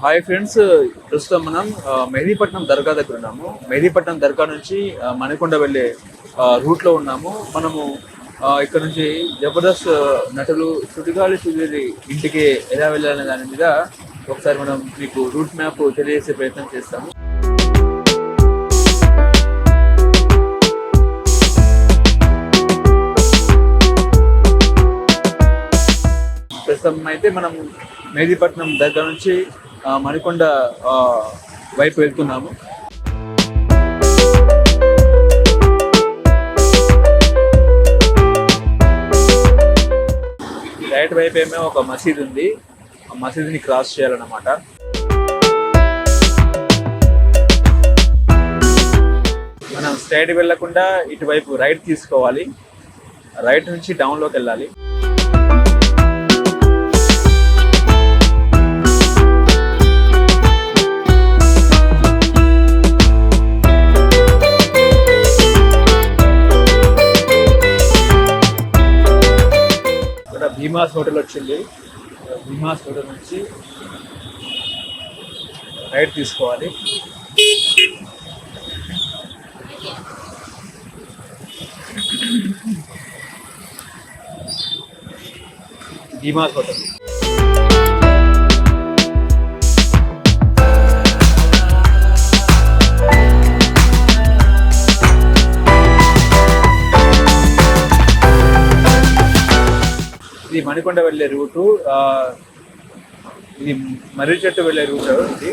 Hi friends ప్రస్తుతం మనం మెహదీపట్నం దర్గా దగ్గర ఉన్నాము. మెహదీపట్నం దర్గా నుంచి మణికొండ వెళ్ళే రూట్లో రూట్లో ఉన్నాము. మనము ఇక్కడ నుంచి జబర్దస్త్ నటులు సుడిగాలి సుధీరి ఇంటికి ఎలా వెళ్ళాలనే దాని మీద ఒకసారి మనం మీకు రూట్ మ్యాప్ తెలియజేసే ప్రయత్నం చేస్తాము. ప్రస్తుతం అయితే మనం మెహదీపట్నం దగ్గర నుంచి మణికొండ ఆ, వైపు వెళ్తున్నాము. రైట్ వైపు ఏమో ఒక మసీద్ ఉంది. ఆ మసీద్ని క్రాస్ చేయాలన్నమాట. మనం స్ట్రైట్ వెళ్ళకుండా ఇటువైపు రైట్ తీసుకోవాలి. రైట్ నుంచి డౌన్లోకి వెళ్ళాలి. భీమాస్ హోటల్ వచ్చింది భీమాస్ హోటల్ నుంచి రైట్ తీసుకోవాలి భీమాస్ హోటల్ ఇది మణికొండ వెళ్ళే రూటు ఇది మర్రి చెట్టు వెళ్ళే రూట్ ఇది.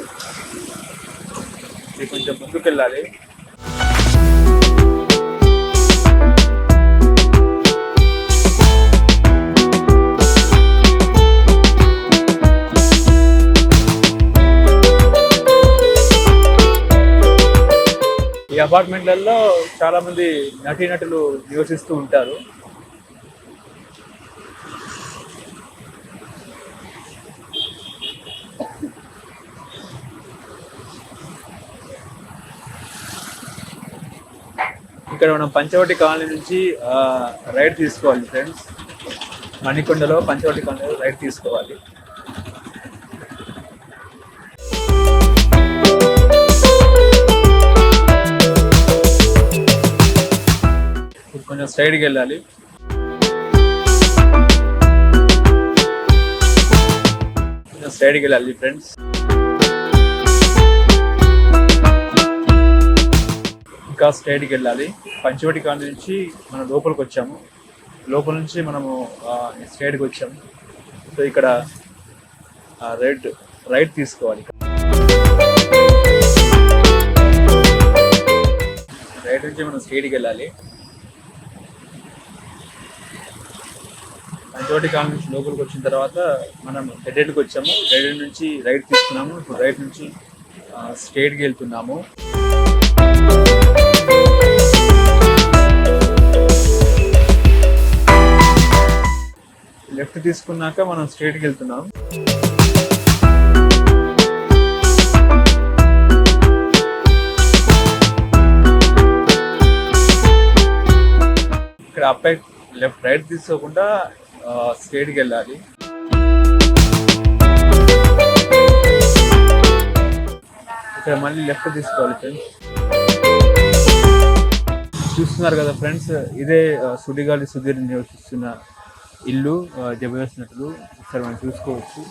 ఇది కొంచెం ముందుకు వెళ్ళాలి ఈ అపార్ట్మెంట్లలో చాలా మంది నటీనటులు నివసిస్తూ ఉంటారు. ఇక్కడ మనం పంచవటి కాలనీ నుంచి రైడ్ తీసుకోవాలి ఫ్రెండ్స్. మణికొండలో పంచవటి కాలనీలో రైడ్ తీసుకోవాలి. కొంచెం సైడ్కి వెళ్ళాలి. కొంచెం సైడ్కి వెళ్ళాలి ఫ్రెండ్స్. ఇంకా స్ట్రైట్కి వెళ్ళాలి. పంచవటి కాడ నుంచి మనం లోపలికి వచ్చాము. లోపల నుంచి మనము స్ట్రైట్కి వచ్చాము. సో ఇక్కడ రైట్ రైట్ తీసుకోవాలి రైట్ నుంచి మనం స్ట్రైట్కి వెళ్ళాలి. పంచవటి కాలం నుంచి లోపలికి వచ్చిన తర్వాత మనం హెడెడ్కి వచ్చాము. హెడెడ్ నుంచి రైట్ తీసుకున్నాము. ఇప్పుడు రైట్ నుంచి స్ట్రైట్కి వెళ్తున్నాము. లెఫ్ట్ తీసుకున్నాక మనం స్ట్రైట్కి వెళ్తున్నాం. ఇక్కడ అబ్బాయి లెఫ్ట్ రైట్ తీసుకోకుండా స్ట్రైట్కి వెళ్ళాలి. ఇక్కడ మళ్ళీ లెఫ్ట్ తీసుకోవాలి ఫ్రెండ్స్ చూస్తున్నారు కదా ఫ్రెండ్స్ ఇదే సుడిగాలి సుధీర్ నివసిస్తున్న ఇల్లు ఆ, జబర్దస్త్ నటులు ఒకసారి మనం చూసుకోవచ్చు.